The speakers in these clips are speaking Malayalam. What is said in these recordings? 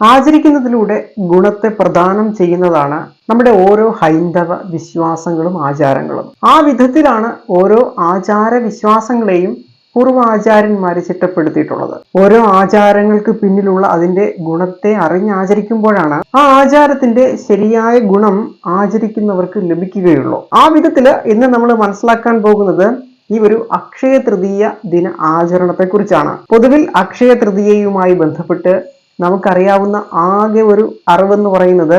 ആചരിക്കുന്നതിലൂടെ ഗുണത്തെ പ്രദാനം ചെയ്യുന്നതാണ് നമ്മുടെ ഓരോ ഹൈന്ദവ വിശ്വാസങ്ങളും ആചാരങ്ങളും. ആ വിധത്തിലാണ് ഓരോ ആചാര വിശ്വാസങ്ങളെയും പൂർവാചാര്യന്മാര് ചിട്ടപ്പെടുത്തിയിട്ടുള്ളത്. ഓരോ ആചാരങ്ങൾക്ക് പിന്നിലുള്ള അതിന്റെ ഗുണത്തെ അറിഞ്ഞാചരിക്കുമ്പോഴാണ് ആ ആചാരത്തിന്റെ ശരിയായ ഗുണം ആചരിക്കുന്നവർക്ക് ലഭിക്കുകയുള്ളൂ. ആ വിധത്തിൽ ഇന്ന് നമ്മൾ മനസ്സിലാക്കാൻ പോകുന്നത് ഈ ഒരു അക്ഷയ തൃതീയ ദിന ആചരണത്തെ കുറിച്ചാണ് പൊതുവിൽ അക്ഷയ തൃതീയയുമായി ബന്ധപ്പെട്ട് നമുക്കറിയാവുന്ന ആകെ ഒരു അറിവെന്ന് പറയുന്നത്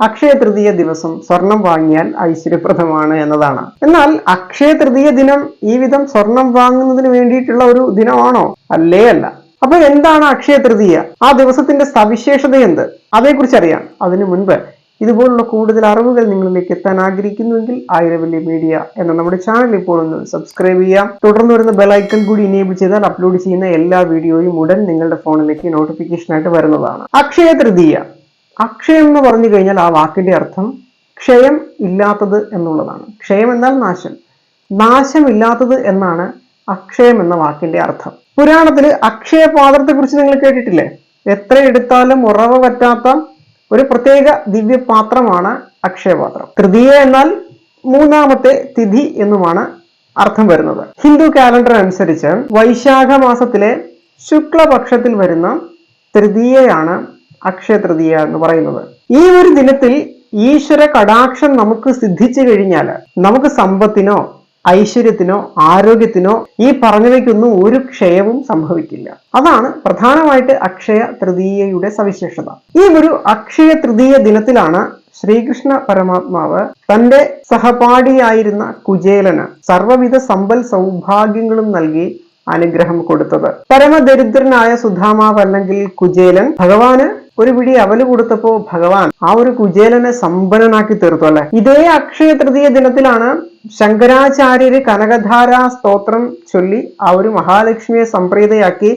അക്ഷയ തൃതീയ ദിവസം സ്വർണം വാങ്ങിയാൽ ഐശ്വര്യപ്രദമാണ് എന്നതാണ്. എന്നാൽ അക്ഷയ തൃതീയ ദിനം ഈ വിധം സ്വർണം വാങ്ങുന്നതിന് വേണ്ടിയിട്ടുള്ള ഒരു ദിനമാണോ? അല്ലേ അല്ല. അപ്പൊ എന്താണ് അക്ഷയ തൃതീയ? ആ ദിവസത്തിന്റെ സവിശേഷത എന്ത്? അതേക്കുറിച്ച് അറിയാം അതിനു മുൻപ് ഇതുപോലുള്ള കൂടുതൽ അറിവുകൾ നിങ്ങളിലേക്ക് എത്താൻ ആഗ്രഹിക്കുന്നുവെങ്കിൽ ആയിരവല്യ മീഡിയ എന്ന നമ്മുടെ ചാനൽ ഇപ്പോൾ ഒന്ന് സബ്സ്ക്രൈബ് ചെയ്യാം. തുടർന്ന് വരുന്ന ബെലൈക്കൺ കൂടി ഇനേബിൾ ചെയ്താൽ അപ്ലോഡ് ചെയ്യുന്ന എല്ലാ വീഡിയോയും ഉടൻ നിങ്ങളുടെ ഫോണിലേക്ക് നോട്ടിഫിക്കേഷൻ ആയിട്ട് വരുന്നതാണ്. അക്ഷയ തൃതീയ. അക്ഷയം എന്ന് പറഞ്ഞു കഴിഞ്ഞാൽ ആ വാക്കിന്റെ അർത്ഥം ക്ഷയം ഇല്ലാത്തത് എന്നുള്ളതാണ്. ക്ഷയം എന്നാൽ നാശം. നാശമില്ലാത്തത് എന്നാണ് അക്ഷയം എന്ന വാക്കിന്റെ അർത്ഥം. പുരാണത്തിൽ അക്ഷയ പാത്രത്തെ കുറിച്ച് നിങ്ങൾ കേട്ടിട്ടില്ലേ? എത്ര എടുത്താലും ഉറവ പറ്റാത്ത ഒരു പ്രത്യേക ദിവ്യപാത്രമാണ് അക്ഷയപാത്രം. തൃതീയ എന്നാൽ മൂന്നാമത്തെ തിഥി എന്നുമാണ് അർത്ഥം വരുന്നത്. ഹിന്ദു കാലണ്ടർ അനുസരിച്ച് വൈശാഖ മാസത്തിലെ ശുക്ലപക്ഷത്തിൽ വരുന്ന തൃതീയയാണ് അക്ഷയ തൃതീയ എന്ന് പറയുന്നത്. ഈ ഒരു ദിനത്തിൽ ഈശ്വര കടാക്ഷം നമുക്ക് സിദ്ധിച്ചു കഴിഞ്ഞാൽ നമുക്ക് സമ്പത്തിനോ ഐശ്വര്യത്തിനോ ആരോഗ്യത്തിനോ ഈ പറഞ്ഞവയ്ക്കൊന്നും ഒരു ക്ഷയവും സംഭവിക്കില്ല. അതാണ് പ്രധാനമായിട്ട് അക്ഷയ തൃതീയയുടെ സവിശേഷത. ഈ ഒരു അക്ഷയ തൃതീയ ദിനത്തിലാണ് ശ്രീകൃഷ്ണ പരമാത്മാവ് തന്റെ സഹപാഠിയായിരുന്ന കുചേലന് സർവവിധ സമ്പൽ സൗഭാഗ്യങ്ങളും നൽകി അനുഗ്രഹം കൊടുത്തത്. പരമദരിദ്രനായ സുധാമാവ് അല്ലെങ്കിൽ കുചേലൻ ഭഗവാന് ഒരു പിടി അവൽ കൊടുത്തപ്പോ ഭഗവാൻ ആ ഒരു കുചേലനെ സമ്പന്നനാക്കി തീർത്തു അല്ലെ? ഇതേ അക്ഷയ തൃതീയ ദിനത്തിലാണ് ശങ്കരാചാര്യര് കനകധാരാ സ്തോത്രം ചൊല്ലി ആ ഒരു മഹാലക്ഷ്മിയെ സംപ്രീതയാക്കി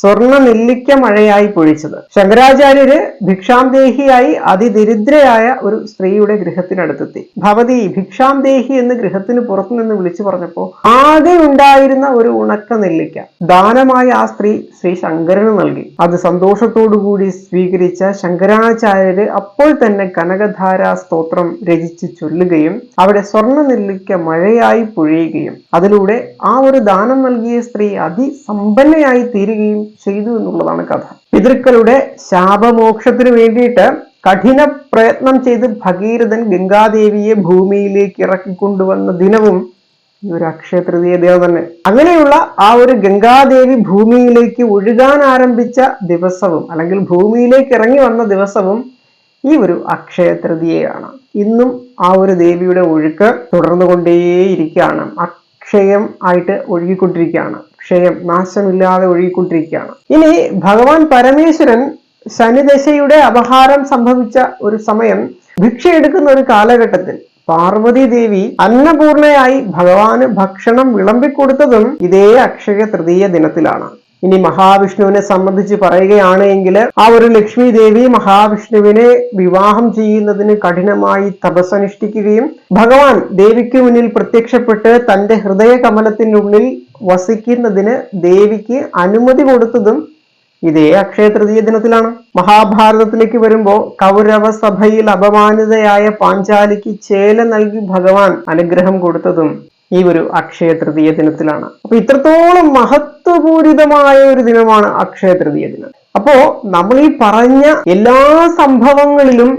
സ്വർണ നെല്ലിക്ക മഴയായി പൊഴിച്ചത്. ശങ്കരാചാര്യര് ഭിക്ഷാംദേഹിയായി അതിദരിദ്രയായ ഒരു സ്ത്രീയുടെ ഗൃഹത്തിനടുത്തെത്തി. ഭവതി ഭിക്ഷാംദേഹി എന്ന് ഗൃഹത്തിന് പുറത്തുനിന്ന് വിളിച്ചു പറഞ്ഞപ്പോ ആകെ ഉണ്ടായിരുന്ന ഒരു ഉണക്ക നെല്ലിക്ക. ദാനമായി ആ സ്ത്രീ ശ്രീ ശങ്കരന് നൽകി. അത് സന്തോഷത്തോടുകൂടി സ്വീകരിച്ച ശങ്കരാചാര്യര് അപ്പോൾ തന്നെ കനകധാരാ സ്തോത്രം രചിച്ചു ചൊല്ലുകയും അവിടെ സ്വർണ നെല്ലിക്ക മഴയായി പൊഴിയുകയും. അതിലൂടെ ആ ഒരു ദാനം നൽകിയ സ്ത്രീ അതിസമ്പന്നയായി തീരുകയും ചെയ്തു എന്നുള്ളതാണ് കഥ. പിതൃക്കളുടെ ശാപമോക്ഷത്തിന് വേണ്ടിയിട്ട് കഠിന പ്രയത്നം ചെയ്ത് ഭഗീരഥൻ ഗംഗാദേവിയെ ഭൂമിയിലേക്ക് ഇറക്കിക്കൊണ്ടുവന്ന ദിനവും ഈ ഒരു അക്ഷയ തൃതീയ ദിനം തന്നെ. അങ്ങനെയുള്ള ആ ഒരു ഗംഗാദേവി ഭൂമിയിലേക്ക് ഒഴുകാൻ ആരംഭിച്ച ദിവസവും അല്ലെങ്കിൽ ഭൂമിയിലേക്ക് ഇറങ്ങി വന്ന ദിവസവും ഈ ഒരു അക്ഷയ തൃതീയയാണ് ഇന്നും ആ ഒരു ദേവിയുടെ ഒഴുക്ക് തുടർന്നുകൊണ്ടേയിരിക്കുകയാണ്. അക്ഷയം ആയിട്ട് ഒഴുകിക്കൊണ്ടിരിക്കുകയാണ്. ക്ഷയം നാശമില്ലാതെ ഒഴുകിക്കൊണ്ടിരിക്കുകയാണ്. ഇനി ഭഗവാൻ പരമേശ്വരൻ ശനിദശയുടെ അപഹാരം സംഭവിച്ച ഒരു സമയം ഭിക്ഷ എടുക്കുന്ന ഒരു കാലഘട്ടത്തിൽ പാർവതി ദേവി അന്നപൂർണയായി ഭഗവാന് ഭക്ഷണം വിളമ്പിക്കൊടുത്തതും ഇതേ അക്ഷയ തൃതീയ ദിനത്തിലാണ്. ഇനി മഹാവിഷ്ണുവിനെ സംബന്ധിച്ച് പറയുകയാണ് എങ്കിൽ ആ ഒരു ലക്ഷ്മി ദേവി മഹാവിഷ്ണുവിനെ വിവാഹം ചെയ്യുന്നതിന് കഠിനമായി തപസ്സനുഷ്ഠിക്കുകയും ഭഗവാൻ ദേവിക്ക് മുന്നിൽ പ്രത്യക്ഷപ്പെട്ട് തന്റെ ഹൃദയ കമലത്തിനുള്ളിൽ വസിക്കുന്നതിന് ദേവിക്ക് അനുമതി കൊടുത്തതും ഇതേ അക്ഷയ തൃതീയ ദിനത്തിലാണ്. മഹാഭാരതത്തിലേക്ക് വരുമ്പോൾ കൗരവ സഭയിൽ അപമാനിതയായ പാഞ്ചാലിക്ക് ചേല നൽകി ഭഗവാൻ അനുഗ്രഹം കൊടുത്തതും ഈ ഒരു അക്ഷയ തൃതീയ ദിനത്തിലാണ്. അപ്പൊ ഇത്രത്തോളം മഹത്വപൂരിതമായ ഒരു ദിനമാണ് അക്ഷയ തൃതീയ ദിനം. അപ്പോ നമ്മൾ ഈ പറഞ്ഞ എല്ലാ സംഭവങ്ങളിലും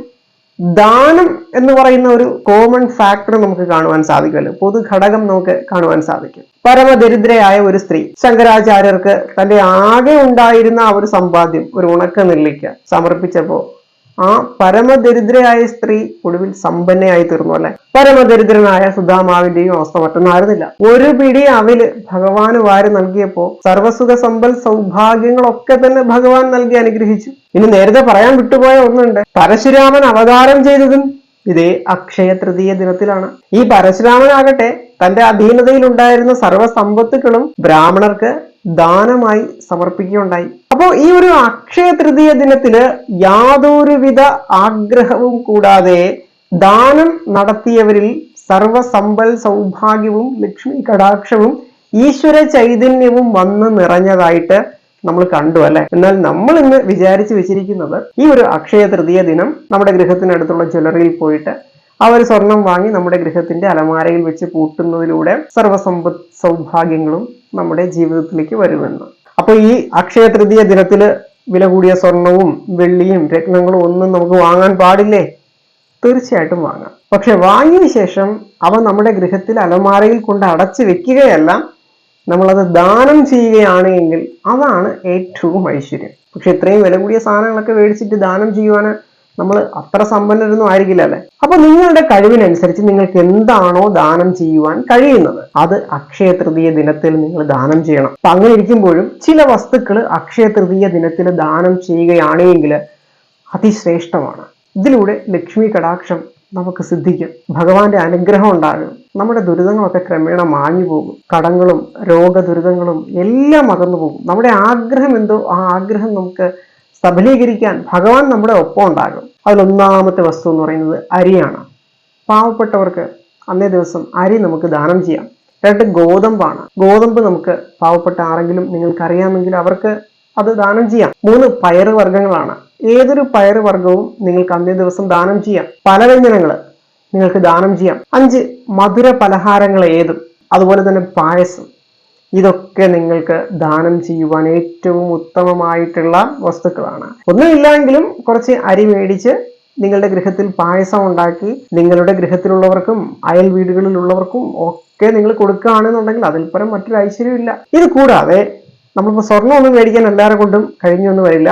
ദാനം എന്ന് പറയുന്ന ഒരു കോമൺ ഫാക്ടർ നമുക്ക് കാണുവാൻ സാധിക്കുമല്ലോ. പൊതു ഘടകം നമുക്ക് കാണുവാൻ സാധിക്കും. പരമദരിദ്രയായ ഒരു സ്ത്രീ ശങ്കരാചാര്യർക്ക് തന്റെ ആകെ ഉണ്ടായിരുന്ന ആ ഒരു സമ്പാദ്യം ഒരു ഉണക്ക നെല്ലിക്ക സമർപ്പിച്ചപ്പോ ആ പരമദരിദ്രയായ സ്ത്രീ ഒടുവിൽ സമ്പന്നയായി തീർന്നു അല്ലെ? പരമദരിദ്രനായ സുധാമാവിന്റെയും അവസ്ഥ മറ്റൊന്നായിരുന്നില്ല. ഒരു പിടി അവിൽ ഭഗവാന് വാരി നൽകിയപ്പോ സർവസുഖ സമ്പൽ സൗഭാഗ്യങ്ങളൊക്കെ തന്നെ ഭഗവാൻ നൽകി അനുഗ്രഹിച്ചു. ഇനി നേരത്തെ പറയാൻ വിട്ടുപോയ ഒന്നുണ്ട്. പരശുരാമൻ അവതാരം ചെയ്തതും ഇതേ അക്ഷയ തൃതീയ ദിനത്തിലാണ്. ഈ പരശുരാമനാകട്ടെ തന്റെ അധീനതയിൽ ഉണ്ടായിരുന്ന സർവ സമ്പത്തുക്കളും ബ്രാഹ്മണർക്ക് ദാനമായി സമർപ്പിക്കുകയുണ്ടായി. അപ്പോ ഈ ഒരു അക്ഷയ തൃതീയ ദിനത്തിൽ യാതൊരുവിധ ആഗ്രഹവും കൂടാതെ ദാനം നടത്തിയവരിൽ സർവസമ്പൽ സൗഭാഗ്യവും ലക്ഷ്മി കടാക്ഷവും ഈശ്വര ചൈതന്യവും വന്ന് നിറഞ്ഞതായിട്ട് നമ്മൾ കണ്ടു അല്ലെ? എന്നാൽ നമ്മൾ ഇന്ന് വിചാരിച്ചു വെച്ചിരിക്കുന്നത് ഈ ഒരു അക്ഷയ തൃതീയ ദിനം നമ്മുടെ ഗൃഹത്തിനടുത്തുള്ള ജ്വല്ലറിയിൽ പോയിട്ട് ആ ഒരു സ്വർണം വാങ്ങി നമ്മുടെ ഗൃഹത്തിന്റെ അലമാരയിൽ വെച്ച് പൂട്ടുന്നതിലൂടെ സർവസമ്പത് സൗഭാഗ്യങ്ങളും നമ്മുടെ ജീവിതത്തിലേക്ക് വരുമെന്ന്. അപ്പൊ ഈ അക്ഷയ തൃതീയ ദിനത്തിൽ വില കൂടിയ സ്വർണവും വെള്ളിയും രത്നങ്ങളും ഒന്നും നമുക്ക് വാങ്ങാൻ പാടില്ലേ? തീർച്ചയായിട്ടും വാങ്ങാം. പക്ഷെ വാങ്ങിയ ശേഷം അവ നമ്മുടെ ഗൃഹത്തിൽ അലമാരയിൽ കൊണ്ട് അടച്ചു വെക്കുകയല്ല നമ്മളത് ദാനം ചെയ്യുകയാണ് എങ്കിൽ അതാണ് ഏറ്റവും ഐശ്വര്യം. പക്ഷെ ഇത്രയും വില കൂടിയ സാധനങ്ങളൊക്കെ മേടിച്ചിട്ട് ദാനം ചെയ്യുവാന് നമ്മൾ അത്ര സമ്പന്നരൊന്നും ആയിരിക്കില്ല അല്ലെ അപ്പൊ നിങ്ങളുടെ കഴിവിനനുസരിച്ച് നിങ്ങൾക്ക് എന്താണോ ദാനം ചെയ്യുവാൻ കഴിയുന്നത്. അത് അക്ഷയ തൃതീയ ദിനത്തിൽ നിങ്ങൾ ദാനം ചെയ്യണം. അപ്പൊ അങ്ങനെ ഇരിക്കുമ്പോഴും ചില വസ്തുക്കൾ അക്ഷയ തൃതീയ ദിനത്തിൽ ദാനം ചെയ്യുകയാണെങ്കിൽ അതിശ്രേഷ്ഠമാണ്. ഇതിലൂടെ ലക്ഷ്മി കടാക്ഷം നമുക്ക് സിദ്ധിക്കും. ഭഗവാന്റെ അനുഗ്രഹം ഉണ്ടാകും. നമ്മുടെ ദുരിതങ്ങളൊക്കെ ക്രമേണ മാഞ്ഞു പോകും. കടങ്ങളും രോഗ ദുരിതങ്ങളും എല്ലാം അകന്നു പോകും. നമ്മുടെ ആഗ്രഹം എന്തോ? ആ ആഗ്രഹം നമുക്ക് സബലീകരിക്കാൻ ഭഗവാൻ നമ്മുടെ ഒപ്പം ഉണ്ടാകും. അതിലൊന്നാമത്തെ വസ്തു എന്ന് പറയുന്നത് അരിയാണ്. പാവപ്പെട്ടവർക്ക് അന്നേ ദിവസം അരി നമുക്ക് ദാനം ചെയ്യാം. രണ്ട് ഗോതമ്പാണ്. ഗോതമ്പ് നമുക്ക് പാവപ്പെട്ട ആരെങ്കിലും നിങ്ങൾക്ക് അറിയാമെങ്കിൽ അവർക്ക് അത് ദാനം ചെയ്യാം. മൂന്ന് പയറ് വർഗങ്ങളാണ്. ഏതൊരു പയറ് വർഗവും നിങ്ങൾക്ക് അന്നേ ദിവസം ദാനം ചെയ്യാം. പലവ്യഞ്ജനങ്ങൾ നിങ്ങൾക്ക് ദാനം ചെയ്യാം. അഞ്ച് മധുര പലഹാരങ്ങൾ ഏതും. അതുപോലെ തന്നെ പായസം. ഇതൊക്കെ നിങ്ങൾക്ക് ദാനം ചെയ്യുവാൻ ഏറ്റവും ഉത്തമമായിട്ടുള്ള വസ്തുക്കളാണ്. ഒന്നുമില്ലെങ്കിലും കുറച്ച് അരി മേടിച്ച് നിങ്ങളുടെ ഗൃഹത്തിൽ പായസം ഉണ്ടാക്കി നിങ്ങളുടെ ഗൃഹത്തിലുള്ളവർക്കും അയൽ വീടുകളിലുള്ളവർക്കും ഒക്കെ നിങ്ങൾ കൊടുക്കുകയാണെന്നുണ്ടെങ്കിൽ അതിൽ പരം മറ്റൊരു ഐശ്വര്യമില്ല ഇത് കൂടാതെ നമ്മളിപ്പോൾ സ്വർണമൊന്നും മേടിക്കാൻ എല്ലാവരെ കൊണ്ടും കഴിഞ്ഞൊന്നും വരില്ല.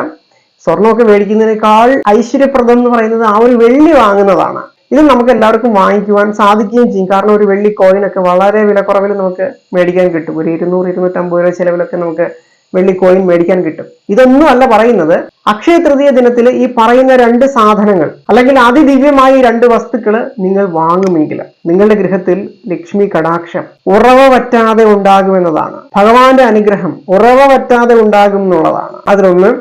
സ്വർണമൊക്കെ മേടിക്കുന്നതിനേക്കാൾ ഐശ്വര്യപ്രദം എന്ന് പറയുന്നത് ആ ഒരു വെള്ളി വാങ്ങുന്നതാണ്. ഇത് നമുക്ക് എല്ലാവർക്കും വാങ്ങിക്കുവാൻ സാധിക്കുകയും ചെയ്യും. കാരണം ഒരു വെള്ളി കോയിനൊക്കെ വളരെ വിലക്കുറവിൽ നമുക്ക് മേടിക്കാൻ കിട്ടും. ഒരു ഇരുന്നൂറ് ഇരുന്നൂറ്റമ്പത് രൂപ ചിലവിലൊക്കെ നമുക്ക് വെള്ളി കോയിൻ മേടിക്കാൻ കിട്ടും. ഇതൊന്നും അല്ല പറയുന്നത്. അക്ഷയ തൃതീയ ദിനത്തിൽ ഈ പറയുന്ന രണ്ട് സാധനങ്ങൾ അല്ലെങ്കിൽ അതിദിവ്യമായ ഈ രണ്ട് വസ്തുക്കൾ നിങ്ങൾ വാങ്ങുമെങ്കിൽ നിങ്ങളുടെ ഗൃഹത്തിൽ ലക്ഷ്മി കടാക്ഷം ഉറവ പറ്റാതെ ഉണ്ടാകുമെന്നതാണ് ഭഗവാന്റെ അനുഗ്രഹം ഉറവ പറ്റാതെ ഉണ്ടാകും എന്നുള്ളതാണ്. അതിലൊന്ന്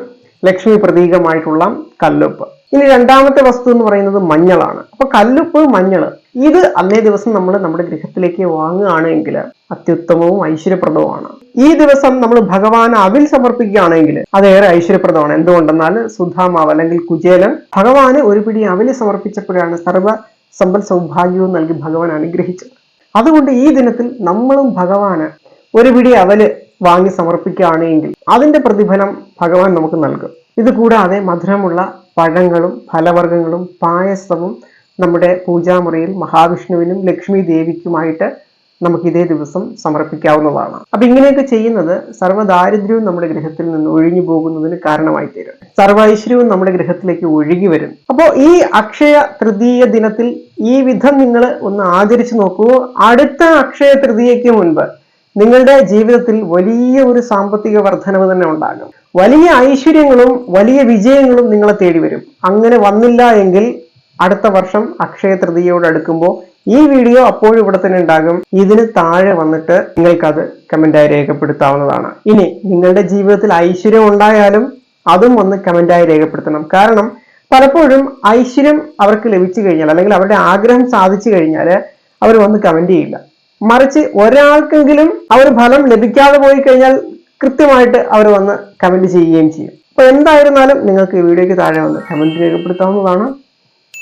ലക്ഷ്മി പ്രതീകമായിട്ടുള്ള കല്ലുപ്പ്. ഇനി രണ്ടാമത്തെ വസ്തു എന്ന് പറയുന്നത് മഞ്ഞളാണ്. അപ്പൊ കല്ലുപ്പ് മഞ്ഞൾ ഇത് അന്നേ ദിവസം നമ്മൾ നമ്മുടെ ഗൃഹത്തിലേക്ക് വാങ്ങുകയാണെങ്കിൽ അത്യുത്തമവും ഐശ്വര്യപ്രദവുമാണ്. ഈ ദിവസം നമ്മൾ ഭഗവാൻ അവിൽ സമർപ്പിക്കുകയാണെങ്കിൽ അതേറെ ഐശ്വര്യപ്രദമാണ്. എന്തുകൊണ്ടെന്നാൽ സുധാമാവ് അല്ലെങ്കിൽ കുചേലൻ ഭഗവാന് ഒരു പിടി അവിൽ സമർപ്പിച്ചപ്പോഴാണ് സർവ സമ്പൽ സൗഭാഗ്യവും നൽകി ഭഗവാൻ അനുഗ്രഹിച്ചത്. അതുകൊണ്ട് ഈ ദിനത്തിൽ നമ്മളും ഭഗവാന് ഒരു പിടി അവൽ വാങ്ങി സമർപ്പിക്കുകയാണെങ്കിൽ അതിന്റെ പ്രതിഫലം ഭഗവാൻ നമുക്ക് നൽകും. ഇത് കൂടാതെ മധുരമുള്ള പഴങ്ങളും ഫലവർഗങ്ങളും പായസവും നമ്മുടെ പൂജാമുറിയിൽ മഹാവിഷ്ണുവിനും ലക്ഷ്മി ദേവിക്കുമായിട്ട് നമുക്ക് ഇതേ ദിവസം സമർപ്പിക്കാവുന്നതാണ്. അപ്പൊ ഇങ്ങനെയൊക്കെ ചെയ്യുന്നത് സർവദാരിദ്ര്യവും നമ്മുടെ ഗ്രഹത്തിൽ നിന്ന് ഒഴിഞ്ഞു പോകുന്നതിന് കാരണമായി തീരും സർവൈശ്വര്യവും നമ്മുടെ ഗ്രഹത്തിലേക്ക് ഒഴുകി വരും. അപ്പോൾ ഈ അക്ഷയ തൃതീയ ദിനത്തിൽ ഈ വിധം നിങ്ങൾ ഒന്ന് ആചരിച്ചു നോക്കൂ. അടുത്ത അക്ഷയ തൃതീയയ്ക്ക് മുൻപ് നിങ്ങളുടെ ജീവിതത്തിൽ വലിയ ഒരു സാമ്പത്തിക വർധനവ് തന്നെ ഉണ്ടാകും. വലിയ ഐശ്വര്യങ്ങളും വലിയ വിജയങ്ങളും നിങ്ങളെ തേടി വരും. അങ്ങനെ വന്നില്ല എങ്കിൽ അടുത്ത വർഷം അക്ഷയ തൃതീയോട് അടുക്കുമ്പോൾ ഈ വീഡിയോ അപ്പോഴും ഇവിടെ തന്നെ ഉണ്ടാകും. ഇതിന് താഴെ വന്നിട്ട് നിങ്ങൾക്കത് കമന്റായി രേഖപ്പെടുത്താവുന്നതാണ്. ഇനി നിങ്ങളുടെ ജീവിതത്തിൽ ഐശ്വര്യം ഉണ്ടായാലും അതും ഒന്ന് കമന്റായി രേഖപ്പെടുത്തണം. കാരണം പലപ്പോഴും ഐശ്വര്യം അവർക്ക് ലഭിച്ചു കഴിഞ്ഞാൽ അല്ലെങ്കിൽ അവരുടെ ആഗ്രഹം സാധിച്ചു കഴിഞ്ഞാൽ അവർ വന്ന് കമന്റ് ചെയ്യില്ല. മറിച്ച് ഒരാൾക്കെങ്കിലും ആ ഒരു ഫലം ലഭിക്കാതെ പോയി കഴിഞ്ഞാൽ കൃത്യമായിട്ട് അവർ വന്ന് കമന്റ് ചെയ്യുകയും ചെയ്യും. അപ്പോൾ എന്തായിരുന്നാലും നിങ്ങൾക്ക് ഈ വീഡിയോയ്ക്ക് താഴെ വന്ന് കമന്റ് രേഖപ്പെടുത്താവുന്നതാണ്.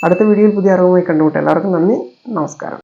അടുത്ത വീഡിയോയിൽ പുതിയ അറിവുമായി കണ്ടുമുട്ടാം. എല്ലാവർക്കും നന്ദി. നമസ്കാരം.